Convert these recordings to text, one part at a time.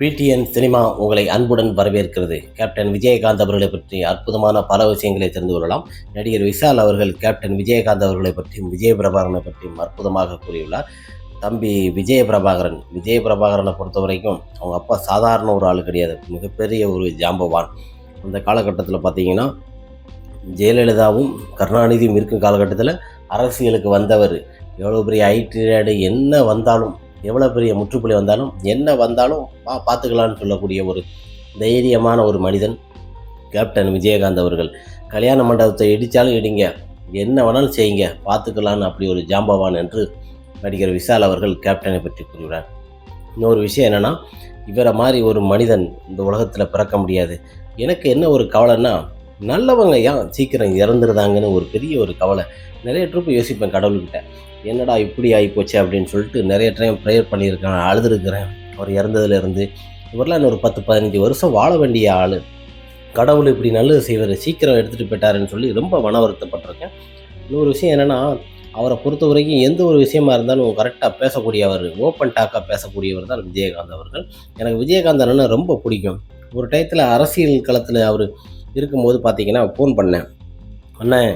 PTN cinema உங்களை அன்புடன் வரவேற்கிறது. கேப்டன் விஜயகாந்த் அவர்களை பற்றி அற்புதமான பல விஷயங்களை தெரிந்து கொள்ளலாம். நடிகர் விஷால் அவர்கள் கேப்டன் விஜயகாந்த் அவர்களை பற்றியும் விஜய பிரபாகரனை பற்றியும் அற்புதமாக கூறியுள்ளார். தம்பி விஜய பிரபாகரன் விஜய பிரபாகரனை பொறுத்த வரைக்கும் அவங்க அப்பா சாதாரண ஒரு ஆள் கிடையாது. மிகப்பெரிய ஒரு ஜாம்பவான். அந்த காலகட்டத்தில் பார்த்தீங்கன்னா ஜெயலலிதாவும் கருணாநிதியும் இருக்கும் காலகட்டத்தில் அரசியலுக்கு வந்தவர். எவ்வளோ பெரிய ஐடி என்ன வந்தாலும் எவ்வளோ பெரிய முற்றுப்புள்ளி வந்தாலும் என்ன வந்தாலும் பா பார்த்துக்கலான்னு சொல்லக்கூடிய ஒரு தைரியமான ஒரு மனிதன் கேப்டன் விஜயகாந்த் அவர்கள். கல்யாண மண்டபத்தை இடித்தாலும் இடிங்க என்ன வேணாலும் செய்யுங்க பார்த்துக்கலான்னு அப்படி ஒரு ஜாம்பவான் என்று நடிகர் விஷால் அவர்கள் கேப்டனை பற்றி கூறுகிறார். இன்னொரு விஷயம் என்னென்னா இவரை மாதிரி ஒரு மனிதன் இந்த உலகத்தில் பிறக்க முடியாது. எனக்கு என்ன ஒரு கவலைன்னா நல்லவங்க ஏன் சீக்கிரம் இறந்துருதாங்கன்னு ஒரு பெரிய ஒரு கவலை. நிறைய ட்ரிப்பு யோசிப்பேன் கடவுள்கிட்ட. என்னடா இப்படி ஆகிப்போச்சு அப்படின்னு சொல்லிட்டு நிறைய டைம் ப்ரேயர் பண்ணியிருக்கேன் அழுதுருக்கிறேன். அவர் இறந்ததுலேருந்து. இவரெல்லாம் இன்னொரு பத்து பதினஞ்சு வருஷம் வாழ வேண்டிய ஆள். கடவுள் இப்படி நல்லது செய்வார் சீக்கிரம் எடுத்துகிட்டு போயிட்டாருன்னு சொல்லி ரொம்ப மன வருத்தப்பட்டிருக்கேன். இன்னொரு விஷயம் என்னென்னா அவரை பொறுத்த வரைக்கும் எந்த ஒரு விஷயமா இருந்தாலும் கரெக்டாக பேசக்கூடியவர் ஓப்பன் டாக்காக பேசக்கூடியவர் தான் விஜயகாந்த் அவர்கள். எனக்கு விஜயகாந்த் அண்ணன் ரொம்ப பிடிக்கும். ஒரு டயத்தில் அரசியல் களத்தில் அவர் இருக்கும்போது பார்த்தீங்கன்னா ஃபோன் பண்ணேன். அண்ணன்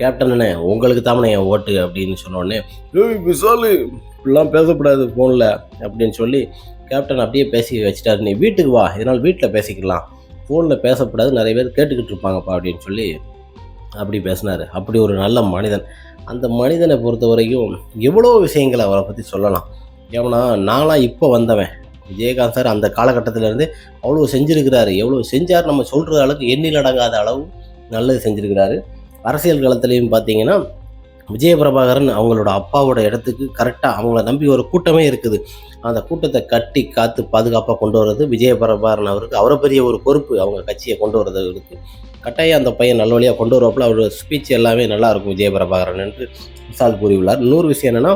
கேப்டன் அண்ணே உங்களுக்கு தாமண்ணே என் ஓட்டு அப்படின்னு சொன்னோடனே ஏய் விசாலு இப்படிலாம் பேசக்கூடாது ஃபோனில் அப்படின்னு சொல்லி கேப்டன் அப்படியே பேசி வச்சுட்டாரு. நீ வீட்டுக்கு வா இதனால் வீட்டில் பேசிக்கலாம். ஃபோனில் பேசக்கூடாது நிறைய பேர் கேட்டுக்கிட்டு இருப்பாங்கப்பா அப்படின்னு சொல்லி அப்படி பேசினார். அப்படி ஒரு நல்ல மனிதன். அந்த மனிதனை பொறுத்த வரைக்கும் எவ்வளோ விஷயங்களை அவரை பற்றி சொல்லலாம். ஏன்னா நானாக இப்போ வந்தவன். விஜயகாந்த் சார் அந்த காலகட்டத்திலேருந்து அவ்வளோ செஞ்சுருக்கிறாரு. எவ்வளோ செஞ்சார் நம்ம சொல்கிற அளவுக்கு எண்ணில் அடங்காத அளவு நல்லது செஞ்சுருக்கிறாரு. அரசியல் களத்துலேயும் பார்த்தீங்கன்னா விஜயபிரபாகரன் அவங்களோட அப்பாவோட இடத்துக்கு கரெக்டாக அவங்கள நம்பி ஒரு கூட்டமே இருக்குது. அந்த கூட்டத்தை கட்டி காத்து பாதுகாப்பாக கொண்டு வர்றது விஜயபிரபாகரன் அவருக்கு. அவரை பெரிய ஒரு பொறுப்பு அவங்க கட்சியை கொண்டு வர்றது கட்டாயம் அந்த பையன் நல்ல வழியாக கொண்டு வரப்பல அவரோட ஸ்பீச் எல்லாமே நல்லாயிருக்கும் விஜயபிரபாகரன் பிரபாகரன் என்று விசால் கூறியுள்ளார். இன்னொரு விஷயம் என்னென்னா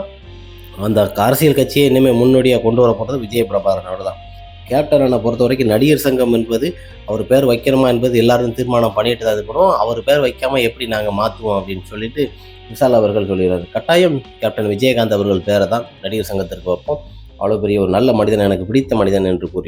அந்த அரசியல் கட்சியை இனிமேல் முன்னோடியாக கொண்டு வரப்போகிறது விஜயபிரபாகரனோட தான் கேப்டனை பொறுத்த வரைக்கும் நடிகர் சங்கம் என்பது அவர் பேர் வைக்கணுமா என்பது எல்லாரும் தீர்மானம் பண்ணிட்டு தான் இருக்கிறோம் அவர் பேர் வைக்காமல் எப்படி நாங்கள் மாற்றுவோம் அப்படின்னு சொல்லிட்டு விஷால் அவர்கள் சொல்கிறார் கட்டாயம் கேப்டன் விஜயகாந்த் அவர்கள் பேரை தான் நடிகர் சங்கத்திற்கு வைப்போம். அவ்வளோ பெரிய ஒரு நல்ல மனிதன் எனக்கு பிடித்த மனிதன் என்று கூறி